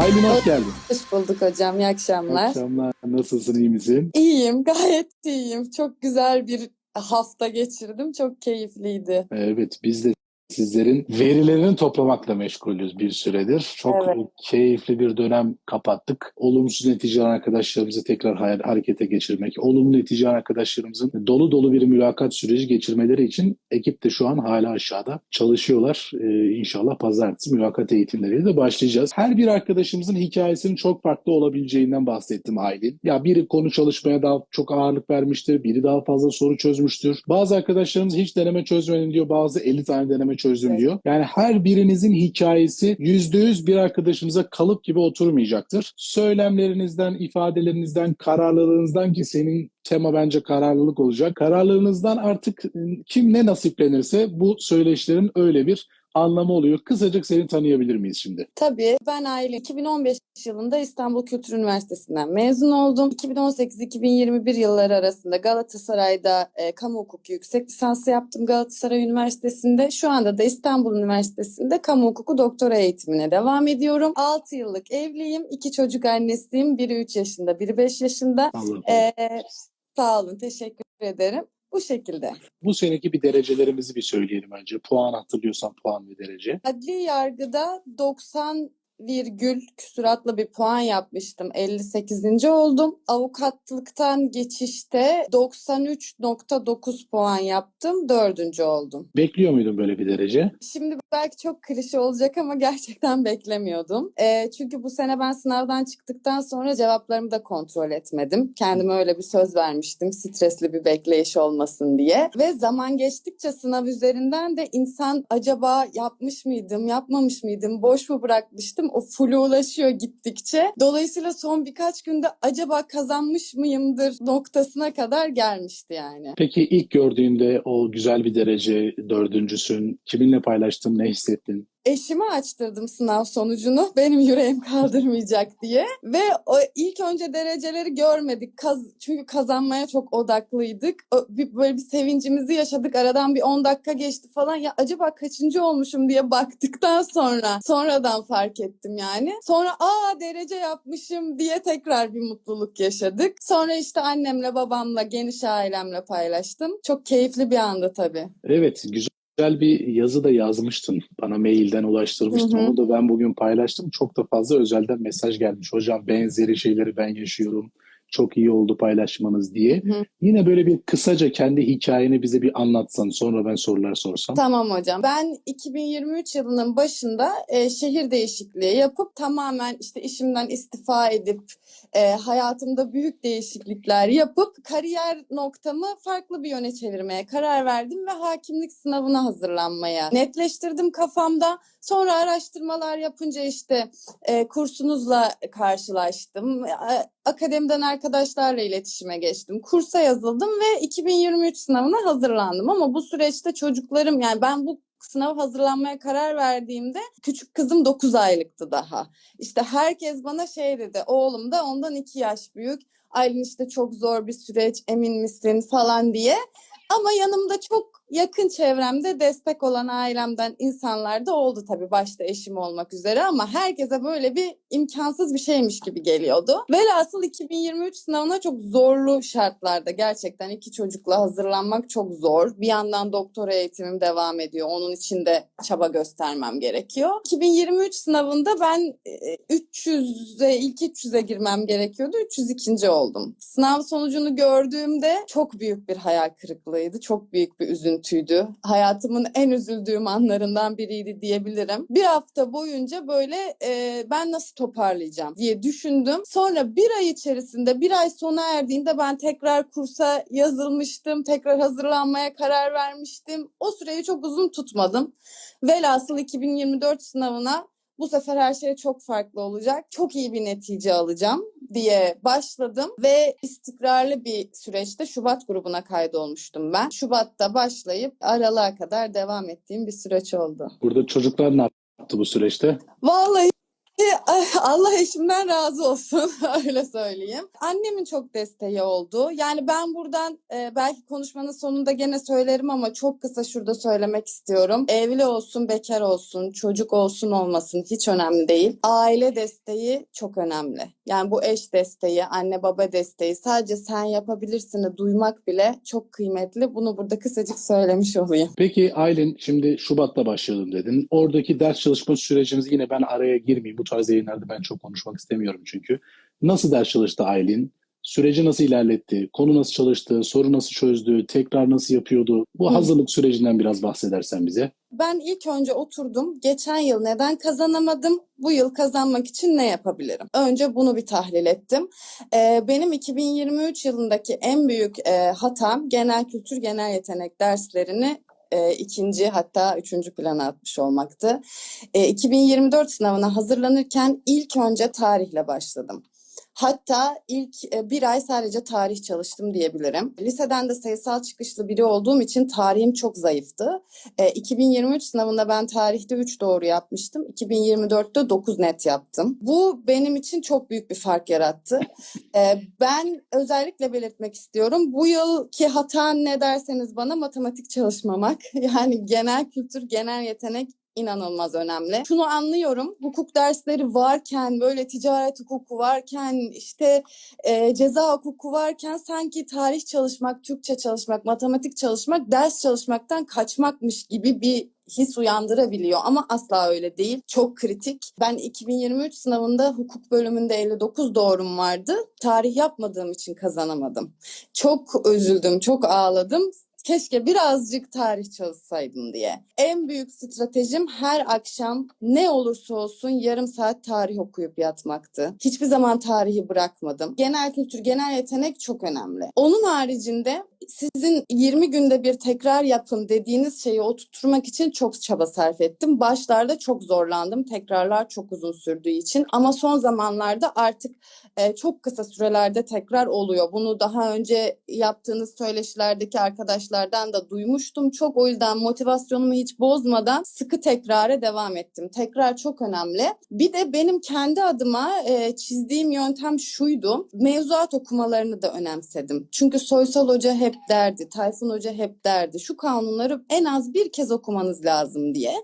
Aylin hoş geldin. Hoş bulduk hocam. İyi akşamlar. Akşamlar. Nasılsın, iyi misin? İyiyim, gayet iyiyim. Çok güzel bir hafta geçirdim. Çok keyifliydi. Evet, biz de sizlerin verilerini toplamakla meşgulüz bir süredir. Çok Evet. keyifli bir dönem kapattık. Olumsuz netice arkadaşlarımızı tekrar harekete geçirmek, olumlu netice arkadaşlarımızın dolu dolu bir mülakat süreci geçirmeleri için ekip de şu an hala aşağıda çalışıyorlar. Ee, inşallah pazartesi mülakat eğitimleriyle de başlayacağız. Her bir arkadaşımızın hikayesinin çok farklı olabileceğinden bahsettim Aylin. Ya biri konu çalışmaya daha çok ağırlık vermiştir, biri daha fazla soru çözmüştür. Bazı arkadaşlarımız hiç deneme çözmedim diyor, bazı 50 tane deneme çözdüm Evet. diyor. Yani her birinizin hikayesi %100 bir arkadaşımıza kalıp gibi oturmayacaktır. Söylemlerinizden, ifadelerinizden, kararlılığınızdan ki senin tema bence kararlılık olacak. Kararlılığınızdan artık kim ne nasiplenirse bu söyleşlerin öyle bir anlamı oluyor. Kısacık seni tanıyabilir miyiz şimdi? Tabii ben Aylin 2015 yılında İstanbul Kültür Üniversitesi'nden mezun oldum. 2018-2021 yılları arasında Galatasaray'da e, kamu hukuku yüksek lisansı yaptım Galatasaray Üniversitesi'nde. Şu anda da İstanbul Üniversitesi'nde kamu hukuku doktora eğitimine devam ediyorum. 6 yıllık evliyim. iki çocuk annesiyim. Biri 3 yaşında, biri 5 yaşında. Allah'ım. Ee, sağ olun, teşekkür ederim. Bu şekilde. Bu seneki bir derecelerimizi bir söyleyelim önce. Puan hatırlıyorsan puan ve derece. Adli yargıda 90 virgül küsuratlı bir puan yapmıştım. 58. oldum. Avukatlıktan geçişte 93.9 puan yaptım. 4. oldum. Bekliyor muydun böyle bir derece? Şimdi belki çok klişe olacak ama gerçekten beklemiyordum. Ee, çünkü bu sene ben sınavdan çıktıktan sonra cevaplarımı da kontrol etmedim. Kendime öyle bir söz vermiştim. Stresli bir bekleyiş olmasın diye. Ve zaman geçtikçe sınav üzerinden de insan acaba yapmış mıydım, yapmamış mıydım, boş mu bırakmıştım? O full'e ulaşıyor gittikçe. Dolayısıyla son birkaç günde acaba kazanmış mıyımdır noktasına kadar gelmişti yani. Peki ilk gördüğünde o güzel bir derece, dördüncüsün, kiminle paylaştın, ne hissettin? Eşime açtırdım sınav sonucunu. Benim yüreğim kaldırmayacak diye. Ve o ilk önce dereceleri görmedik. Kaz, çünkü kazanmaya çok odaklıydık. O, bir, böyle bir sevincimizi yaşadık. Aradan bir 10 dakika geçti falan. Ya acaba kaçıncı olmuşum diye baktıktan sonra sonradan fark ettim yani. Sonra aa derece yapmışım diye tekrar bir mutluluk yaşadık. Sonra işte annemle babamla geniş ailemle paylaştım. Çok keyifli bir anda tabii. Evet, güzel bir yazı da yazmıştın. Bana mailden ulaştırmıştın. Hı hı. Onu da ben bugün paylaştım. Çok da fazla özelden mesaj gelmiş. Hocam benzeri şeyleri ben yaşıyorum. Çok iyi oldu paylaşmanız diye. Hı. Yine böyle bir kısaca kendi hikayeni bize bir anlatsan. Sonra ben sorular sorsam. Tamam hocam. Ben 2023 yılının başında e, şehir değişikliği yapıp tamamen işte işimden istifa edip e, hayatımda büyük değişiklikler yapıp kariyer noktamı farklı bir yöne çevirmeye karar verdim ve hakimlik sınavına hazırlanmaya netleştirdim kafamda. Sonra araştırmalar yapınca işte e, kursunuzla karşılaştım. E, akademiden arkadaşlarla iletişime geçtim. Kursa yazıldım ve 2023 sınavına hazırlandım. Ama bu süreçte çocuklarım yani ben bu sınav hazırlanmaya karar verdiğimde küçük kızım 9 aylıktı daha. İşte herkes bana şey dedi. Oğlum da ondan 2 yaş büyük. Aylin işte çok zor bir süreç emin misin falan diye. Ama yanımda çok yakın çevremde destek olan ailemden insanlar da oldu tabii başta eşim olmak üzere ama herkese böyle bir imkansız bir şeymiş gibi geliyordu. Velhasıl 2023 sınavına çok zorlu şartlarda gerçekten iki çocukla hazırlanmak çok zor. Bir yandan doktora eğitimim devam ediyor. Onun için de çaba göstermem gerekiyor. 2023 sınavında ben e, 300'e ilk 300'e girmem gerekiyordu. 302. oldum. Sınav sonucunu gördüğümde çok büyük bir hayal kırıklığıydı. Çok büyük bir üzüntüydü. Hayatımın en üzüldüğüm anlarından biriydi diyebilirim. Bir hafta boyunca böyle e, ben nasıl toparlayacağım diye düşündüm. Sonra bir ay içerisinde bir ay sona erdiğinde ben tekrar kursa yazılmıştım. Tekrar hazırlanmaya karar vermiştim. O süreyi çok uzun tutmadım. Velhasıl 2024 sınavına bu sefer her şey çok farklı olacak. Çok iyi bir netice alacağım diye başladım ve istikrarlı bir süreçte Şubat grubuna kaydolmuştum ben. Şubat'ta başlayıp aralığa kadar devam ettiğim bir süreç oldu. Burada çocuklar ne yaptı bu süreçte? Vallahi Allah eşimden razı olsun öyle söyleyeyim. Annemin çok desteği oldu. Yani ben buradan e, belki konuşmanın sonunda gene söylerim ama çok kısa şurada söylemek istiyorum. Evli olsun, bekar olsun, çocuk olsun olmasın hiç önemli değil. Aile desteği çok önemli. Yani bu eş desteği, anne baba desteği sadece sen yapabilirsin'i duymak bile çok kıymetli. Bunu burada kısacık söylemiş olayım. Peki Aylin şimdi Şubat'ta başlayalım dedin. Oradaki ders çalışma süreciniz yine ben araya girmeyeyim. Bu tarz yayınlarda ben çok konuşmak istemiyorum çünkü. Nasıl ders çalıştı Aylin? Süreci nasıl ilerletti? Konu nasıl çalıştı? Soru nasıl çözdü? Tekrar nasıl yapıyordu? Bu Hı. hazırlık sürecinden biraz bahsedersen bize. Ben ilk önce oturdum. Geçen yıl neden kazanamadım? Bu yıl kazanmak için ne yapabilirim? Önce bunu bir tahlil ettim. Ee, benim 2023 yılındaki en büyük e, hatam genel kültür, genel yetenek derslerini e, ikinci hatta üçüncü plana atmış olmaktı. E, 2024 sınavına hazırlanırken ilk önce tarihle başladım. Hatta ilk e, bir ay sadece tarih çalıştım diyebilirim. Liseden de sayısal çıkışlı biri olduğum için tarihim çok zayıftı. E, 2023 sınavında ben tarihte 3 doğru yapmıştım. 2024'te 9 net yaptım. Bu benim için çok büyük bir fark yarattı. E, ben özellikle belirtmek istiyorum. Bu yılki hata ne derseniz bana matematik çalışmamak. Yani genel kültür, genel yetenek inanılmaz önemli. Şunu anlıyorum. Hukuk dersleri varken, böyle ticaret hukuku varken, işte e, ceza hukuku varken sanki tarih çalışmak, Türkçe çalışmak, matematik çalışmak, ders çalışmaktan kaçmakmış gibi bir his uyandırabiliyor ama asla öyle değil. Çok kritik. Ben 2023 sınavında hukuk bölümünde 59 doğrum vardı. Tarih yapmadığım için kazanamadım. Çok üzüldüm, çok ağladım. Keşke birazcık tarih çalışsaydım diye. En büyük stratejim her akşam ne olursa olsun yarım saat tarih okuyup yatmaktı. Hiçbir zaman tarihi bırakmadım. Genel kültür, genel yetenek çok önemli. Onun haricinde sizin 20 günde bir tekrar yapın dediğiniz şeyi oturtmak için çok çaba sarf ettim. Başlarda çok zorlandım. Tekrarlar çok uzun sürdüğü için ama son zamanlarda artık e, çok kısa sürelerde tekrar oluyor. Bunu daha önce yaptığınız söyleşilerdeki arkadaşlardan da duymuştum. Çok o yüzden motivasyonumu hiç bozmadan sıkı tekrara devam ettim. Tekrar çok önemli. Bir de benim kendi adıma e, çizdiğim yöntem şuydu. Mevzuat okumalarını da önemsedim. Çünkü Soysal Hoca hep derdi, Tayfun Hoca hep derdi. Şu kanunları en az bir kez okumanız lazım diye.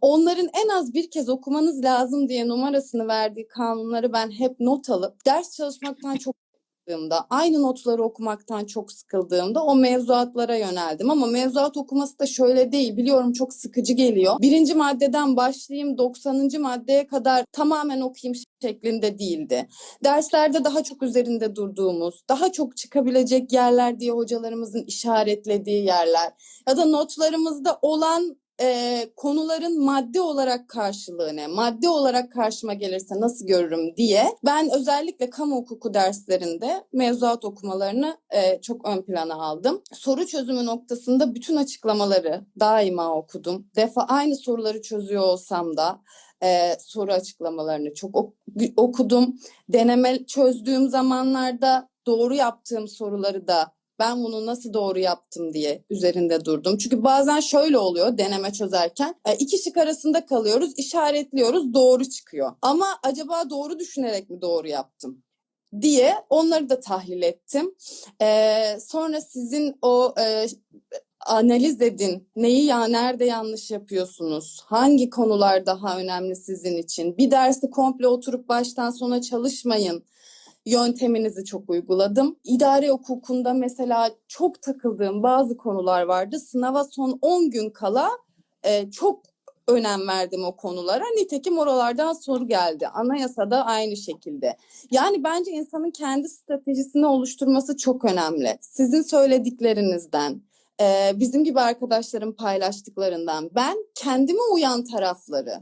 Onların en az bir kez okumanız lazım diye numarasını verdiği kanunları ben hep not alıp ders çalışmaktan çok sıkıldığımda, aynı notları okumaktan çok sıkıldığımda o mevzuatlara yöneldim. Ama mevzuat okuması da şöyle değil. Biliyorum çok sıkıcı geliyor. Birinci maddeden başlayayım 90. maddeye kadar tamamen okuyayım şeklinde değildi. Derslerde daha çok üzerinde durduğumuz, daha çok çıkabilecek yerler diye hocalarımızın işaretlediği yerler ya da notlarımızda olan e, konuların madde olarak karşılığı ne? Madde olarak karşıma gelirse nasıl görürüm diye ben özellikle kamu hukuku derslerinde mevzuat okumalarını e, çok ön plana aldım. Soru çözümü noktasında bütün açıklamaları daima okudum. Defa aynı soruları çözüyor olsam da e, soru açıklamalarını çok ok- okudum. Deneme çözdüğüm zamanlarda doğru yaptığım soruları da ben bunu nasıl doğru yaptım diye üzerinde durdum. Çünkü bazen şöyle oluyor deneme çözerken e, iki şık arasında kalıyoruz, işaretliyoruz, doğru çıkıyor. Ama acaba doğru düşünerek mi doğru yaptım? diye onları da tahlil ettim. Ee, sonra sizin o e, analiz edin. Neyi ya nerede yanlış yapıyorsunuz? Hangi konular daha önemli sizin için? Bir dersi komple oturup baştan sona çalışmayın yönteminizi çok uyguladım. İdare hukukunda mesela çok takıldığım bazı konular vardı. Sınava son 10 gün kala e, çok önem verdim o konulara. Nitekim oralardan soru geldi. Anayasada aynı şekilde. Yani bence insanın kendi stratejisini oluşturması çok önemli. Sizin söylediklerinizden, e, bizim gibi arkadaşların paylaştıklarından ben kendime uyan tarafları,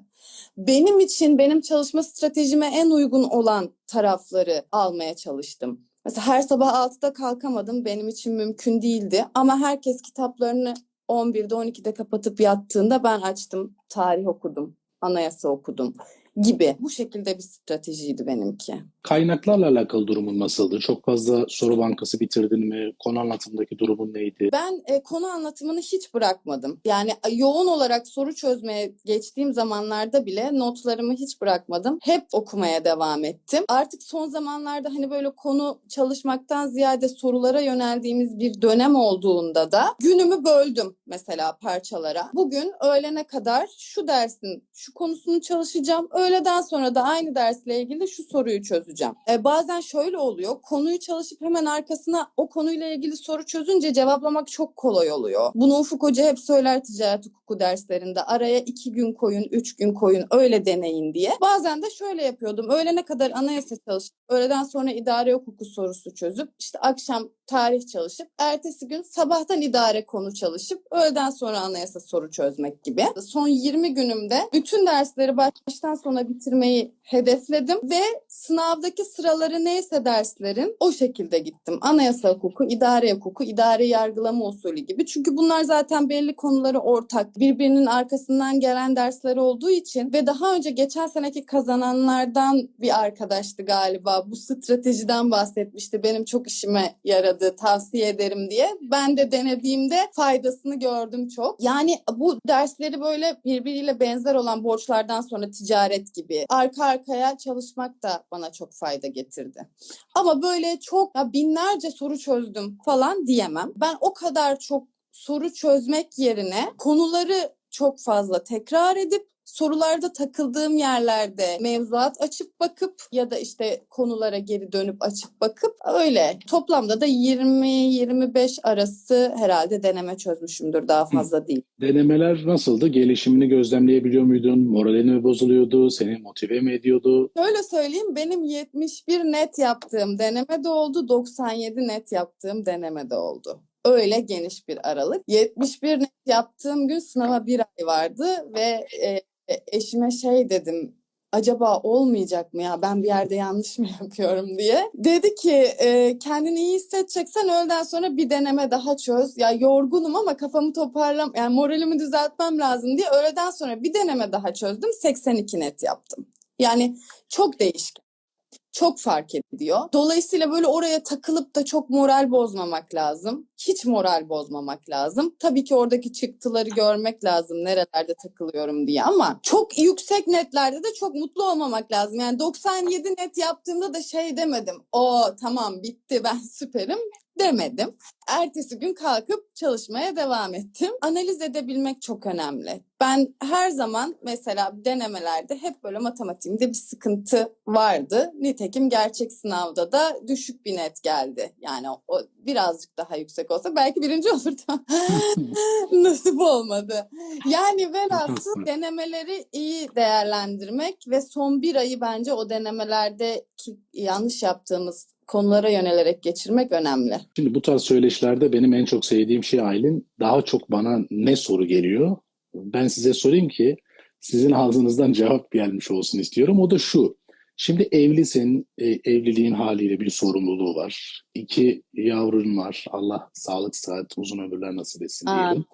benim için benim çalışma stratejime en uygun olan tarafları almaya çalıştım. Mesela her sabah 6'da kalkamadım. Benim için mümkün değildi. Ama herkes kitaplarını 11'de 12'de kapatıp yattığında ben açtım. Tarih okudum. Anayasa okudum. Gibi. Bu şekilde bir stratejiydi benimki. Kaynaklarla alakalı durumun nasıldı? Çok fazla soru bankası bitirdin mi? Konu anlatımdaki durumun neydi? Ben e, konu anlatımını hiç bırakmadım. Yani yoğun olarak soru çözmeye geçtiğim zamanlarda bile notlarımı hiç bırakmadım. Hep okumaya devam ettim. Artık son zamanlarda hani böyle konu çalışmaktan ziyade sorulara yöneldiğimiz bir dönem olduğunda da günümü böldüm mesela parçalara. Bugün öğlene kadar şu dersin şu konusunu çalışacağım. Öğleden sonra da aynı dersle ilgili şu soruyu çözeceğim. E, bazen şöyle oluyor. Konuyu çalışıp hemen arkasına o konuyla ilgili soru çözünce cevaplamak çok kolay oluyor. Bunu Ufuk Hoca hep söyler ticaret hukuku derslerinde. Araya iki gün koyun, üç gün koyun, öyle deneyin diye. Bazen de şöyle yapıyordum. Öğlene kadar anayasa çalışıp, öğleden sonra idare hukuku sorusu çözüp, işte akşam tarih çalışıp, ertesi gün sabahtan idare konu çalışıp, öğleden sonra anayasa soru çözmek gibi. Son 20 günümde bütün dersleri baştan sona bitirmeyi hedefledim ve sınavdaki sıraları neyse derslerin o şekilde gittim. Anayasa hukuku, idare hukuku, idare yargılama usulü gibi. Çünkü bunlar zaten belli konuları ortak. Birbirinin arkasından gelen dersler olduğu için ve daha önce geçen seneki kazananlardan bir arkadaştı galiba. Bu stratejiden bahsetmişti. Benim çok işime yaradı, tavsiye ederim diye. Ben de denediğimde faydasını gördüm çok. Yani bu dersleri böyle birbiriyle benzer olan borçlardan sonra ticaret gibi arka arkaya çalışmak da bana çok fayda getirdi. Ama böyle çok ya binlerce soru çözdüm falan diyemem. Ben o kadar çok soru çözmek yerine konuları çok fazla tekrar edip sorularda takıldığım yerlerde mevzuat açıp bakıp ya da işte konulara geri dönüp açıp bakıp öyle. Toplamda da 20-25 arası herhalde deneme çözmüşümdür daha fazla değil. Denemeler nasıldı? Gelişimini gözlemleyebiliyor muydun? Moralin mi bozuluyordu? Seni motive mi ediyordu? Şöyle söyleyeyim benim 71 net yaptığım deneme de oldu 97 net yaptığım deneme de oldu. Öyle geniş bir aralık. 71 net yaptığım gün sınava bir ay vardı ve e, eşime şey dedim acaba olmayacak mı ya ben bir yerde yanlış mı yapıyorum diye. Dedi ki e, kendini iyi hissedeceksen öğleden sonra bir deneme daha çöz. Ya yorgunum ama kafamı toparlam yani moralimi düzeltmem lazım diye öğleden sonra bir deneme daha çözdüm 82 net yaptım. Yani çok değişken. Çok fark ediyor. Dolayısıyla böyle oraya takılıp da çok moral bozmamak lazım. Hiç moral bozmamak lazım. Tabii ki oradaki çıktıları görmek lazım. Nerelerde takılıyorum diye ama çok yüksek netlerde de çok mutlu olmamak lazım. Yani 97 net yaptığımda da şey demedim. O tamam bitti ben süperim demedim. Ertesi gün kalkıp çalışmaya devam ettim. Analiz edebilmek çok önemli. Ben her zaman mesela denemelerde hep böyle matematiğimde bir sıkıntı vardı. Nitekim gerçek sınavda da düşük bir net geldi. Yani o birazcık daha yüksek olsa belki birinci olurdu. Nasip olmadı. Yani velhasıl denemeleri iyi değerlendirmek ve son bir ayı bence o denemelerdeki yanlış yaptığımız konulara yönelerek geçirmek önemli. Şimdi bu tarz söyleşilerde benim en çok sevdiğim şey Aylin. Daha çok bana ne soru geliyor? Ben size sorayım ki sizin ağzınızdan cevap gelmiş olsun istiyorum. O da şu. Şimdi evlisin, e, evliliğin haliyle bir sorumluluğu var. İki yavrun var. Allah sağlık, sıhhat, uzun ömürler nasip etsin diyelim.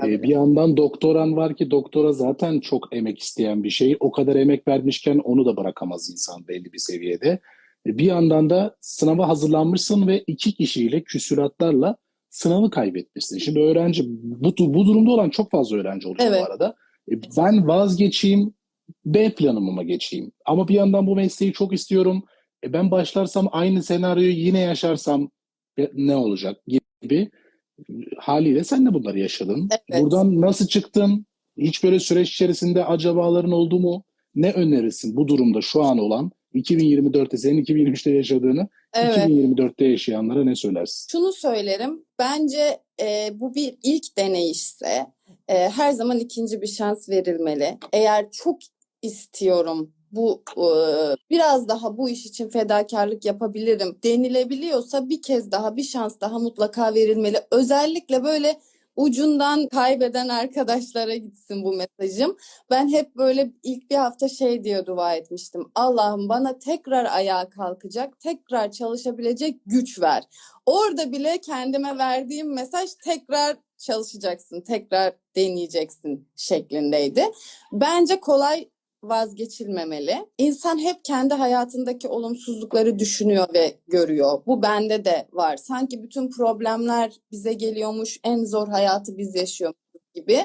Tabii. E, bir yandan doktoran var ki doktora zaten çok emek isteyen bir şey. O kadar emek vermişken onu da bırakamaz insan belli bir seviyede. Bir yandan da sınava hazırlanmışsın ve iki kişiyle küsuratlarla sınavı kaybetmişsin. Şimdi öğrenci bu, bu durumda olan çok fazla öğrenci oluyor Evet. bu arada. E, Ben vazgeçeyim, B planıma geçeyim. Ama bir yandan bu mesleği çok istiyorum. E, Ben başlarsam aynı senaryoyu yine yaşarsam e, ne olacak gibi. Haliyle sen de bunları yaşadın. Evet. Buradan nasıl çıktın? Hiç böyle süreç içerisinde acabaların oldu mu? Ne önerirsin bu durumda şu an olan 2024'te senin 2023'te yaşadığını Evet. 2024'te yaşayanlara ne söylersin? Şunu söylerim. Bence e, bu bir ilk deneyişse e, her zaman ikinci bir şans verilmeli. Eğer çok istiyorum bu e, biraz daha bu iş için fedakarlık yapabilirim denilebiliyorsa bir kez daha bir şans daha mutlaka verilmeli. Özellikle böyle ucundan kaybeden arkadaşlara gitsin bu mesajım. Ben hep böyle ilk bir hafta şey diye dua etmiştim. Allah'ım bana tekrar ayağa kalkacak, tekrar çalışabilecek güç ver. Orada bile kendime verdiğim mesaj tekrar çalışacaksın, tekrar deneyeceksin şeklindeydi. Bence kolay vazgeçilmemeli. İnsan hep kendi hayatındaki olumsuzlukları düşünüyor ve görüyor. Bu bende de var. Sanki bütün problemler bize geliyormuş, en zor hayatı biz yaşıyormuş gibi.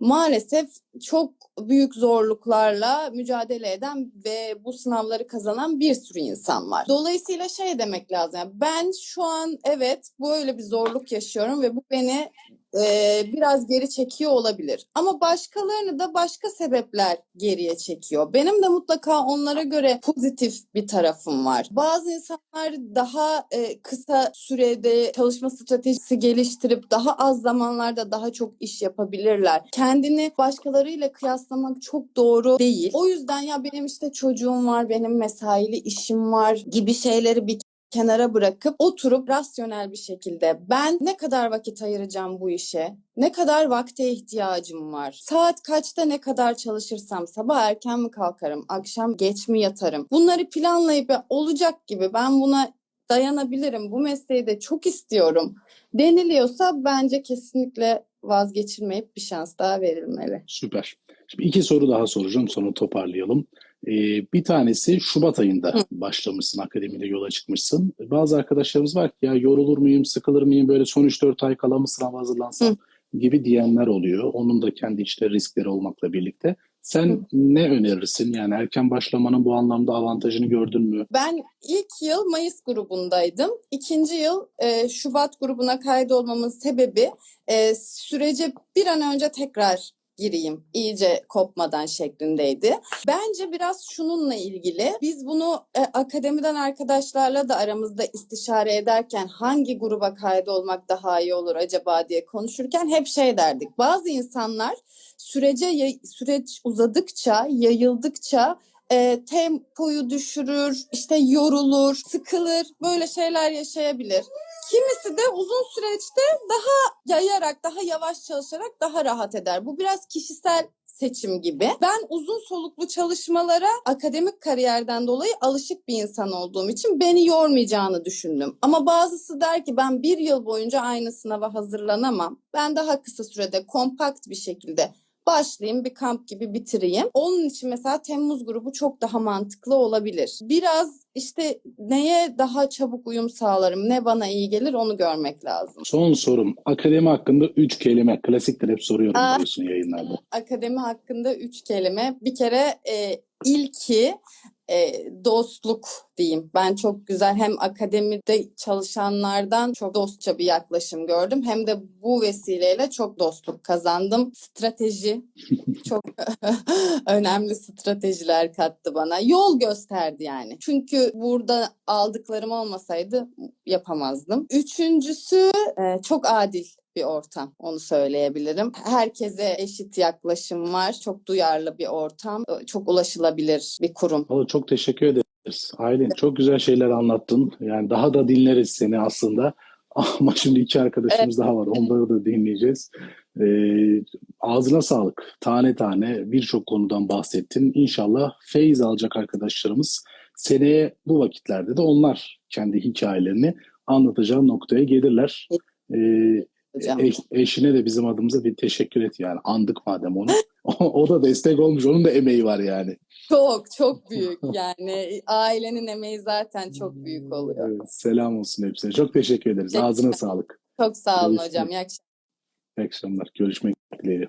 Maalesef çok büyük zorluklarla mücadele eden ve bu sınavları kazanan bir sürü insan var. Dolayısıyla şey demek lazım. yani ben şu an evet böyle bir zorluk yaşıyorum ve bu beni e, biraz geri çekiyor olabilir. Ama başkalarını da başka sebepler geriye çekiyor. Benim de mutlaka onlara göre pozitif bir tarafım var. Bazı insanlar daha e, kısa sürede çalışma stratejisi geliştirip daha az zamanlarda daha çok iş yapabilirler. Kendini başkalarıyla kıyaslamak çok doğru değil. O yüzden ya benim işte çocuğum var, benim mesaili işim var gibi şeyleri bir kenara bırakıp oturup rasyonel bir şekilde ben ne kadar vakit ayıracağım bu işe? Ne kadar vakte ihtiyacım var? Saat kaçta ne kadar çalışırsam sabah erken mi kalkarım? Akşam geç mi yatarım? Bunları planlayıp "Ya olacak gibi ben buna dayanabilirim. Bu mesleği de çok istiyorum deniliyorsa bence kesinlikle vazgeçilmeyip bir şans daha verilmeli. Süper. Şimdi iki soru daha soracağım sonra toparlayalım. Ee, bir tanesi Şubat ayında Hı. başlamışsın, akademide yola çıkmışsın. Bazı arkadaşlarımız var ki ya yorulur muyum, sıkılır mıyım, böyle son 3-4 ay kala mı sınava hazırlansam gibi diyenler oluyor. Onun da kendi işte riskleri olmakla birlikte. Sen Hı. ne önerirsin? Yani erken başlamanın bu anlamda avantajını gördün mü? Ben ilk yıl Mayıs grubundaydım. İkinci yıl e, Şubat grubuna kaydolmamın sebebi e, sürece bir an önce tekrar gireyim iyice kopmadan şeklindeydi. Bence biraz şununla ilgili biz bunu e, akademiden arkadaşlarla da aramızda istişare ederken hangi gruba kaydolmak daha iyi olur acaba diye konuşurken hep şey derdik. Bazı insanlar sürece süreç uzadıkça, yayıldıkça e, tempoyu düşürür, işte yorulur, sıkılır, böyle şeyler yaşayabilir. Kimisi de uzun süreçte daha yayarak, daha yavaş çalışarak daha rahat eder. Bu biraz kişisel seçim gibi. Ben uzun soluklu çalışmalara akademik kariyerden dolayı alışık bir insan olduğum için beni yormayacağını düşündüm. Ama bazısı der ki ben bir yıl boyunca aynı sınava hazırlanamam. Ben daha kısa sürede kompakt bir şekilde başlayayım bir kamp gibi bitireyim. Onun için mesela Temmuz grubu çok daha mantıklı olabilir. Biraz işte neye daha çabuk uyum sağlarım, ne bana iyi gelir onu görmek lazım. Son sorum. Akademi hakkında üç kelime. Klasiktir hep soruyorum Aa. biliyorsun yayınlarda. Akademi hakkında üç kelime. Bir kere e, ilki e, dostluk diyeyim. Ben çok güzel hem akademide çalışanlardan çok dostça bir yaklaşım gördüm. Hem de bu vesileyle çok dostluk kazandım. Strateji çok önemli stratejiler kattı bana. Yol gösterdi yani. Çünkü burada aldıklarım olmasaydı yapamazdım. Üçüncüsü e, çok adil bir ortam. Onu söyleyebilirim. Herkese eşit yaklaşım var. Çok duyarlı bir ortam. e, Çok ulaşılabilir bir kurum. Vallahi çok teşekkür ederiz. Aylin çok güzel şeyler anlattın. Yani daha da dinleriz seni aslında. Ama şimdi iki arkadaşımız daha var. Onları da dinleyeceğiz. Ee, ağzına sağlık. Tane tane birçok konudan bahsettin. İnşallah feyiz alacak arkadaşlarımız seneye bu vakitlerde de onlar kendi hikayelerini anlatacağı noktaya gelirler. Ee, Eş- eşine de bizim adımıza bir teşekkür et yani. Andık madem onu. o da destek olmuş. Onun da emeği var yani. Çok çok büyük yani ailenin emeği zaten çok büyük oluyor. Evet, selam olsun hepsine. Çok teşekkür ederiz. Teşekkür Ağzına sağlık. Çok sağ olun Görüşmek hocam. İyi akşamlar. İyi akşamlar. Görüşmek dileğiyle.